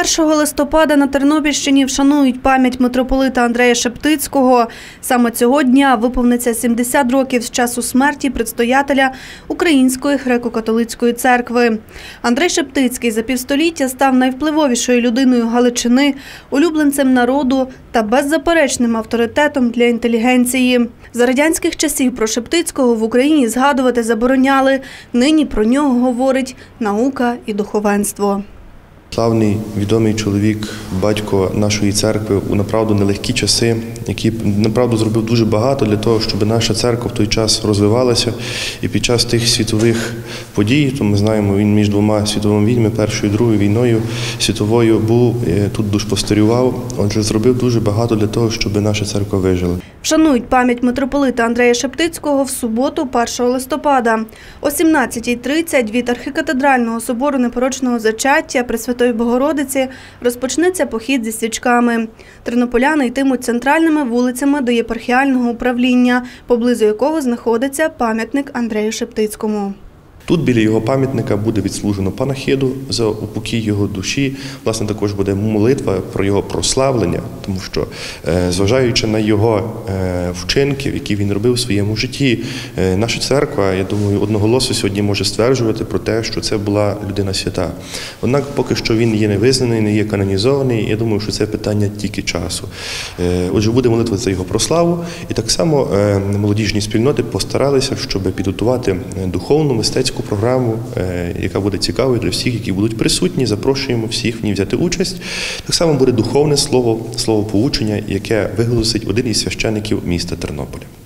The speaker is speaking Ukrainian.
1 листопада на Тернопільщині вшанують пам'ять митрополита Андрея Шептицького. Саме цього дня виповниться 70 років з часу смерті предстоятеля Української греко-католицької церкви. Андрей Шептицький за півстоліття став найвпливовішою людиною Галичини, улюбленцем народу та беззаперечним авторитетом для інтелігенції. За радянських часів про Шептицького в Україні згадувати забороняли. Нині про нього говорить наука і духовенство. Славний відомий чоловік, батько нашої церкви у направду нелегкі часи, який направду зробив дуже багато для того, щоб наша церква в той час розвивалася. І під час тих світових подій, то ми знаємо, він між двома світовими війнами, першою і другою війною світовою був е, тут душпостерював. Отже, зробив дуже багато для того, щоб наша церква вижила. Вшанують пам'ять митрополита Андрея Шептицького в суботу, 1 листопада. О 17.30 від архікатедрального собору непорочного зачаття Пресвятої Богородиці розпочнеться похід зі свічками. Тернополяни йтимуть центральними вулицями до єпархіального управління, поблизу якого знаходиться пам'ятник Андрею Шептицькому. Тут біля його пам'ятника буде відслужено панахиду за упокій його душі. Власне, також буде молитва про його прославлення, тому що, е, зважаючи на його е, вчинки, які він робив у своєму житті, е, наша церква, я думаю, одноголосно сьогодні може стверджувати про те, що це була людина свята. Однак, поки що він є невизнаний, не є канонізований. Я думаю, що це питання тільки часу. Отже, буде молитва за його прославу, і так само молодіжні спільноти постаралися, щоб підготувати духовну мистецьку таку програму, е, яка буде цікавою для всіх, які будуть присутні. Запрошуємо всіх в ній взяти участь. Так само буде духовне слово, слово поучення, яке виголосить один із священиків міста Тернополя.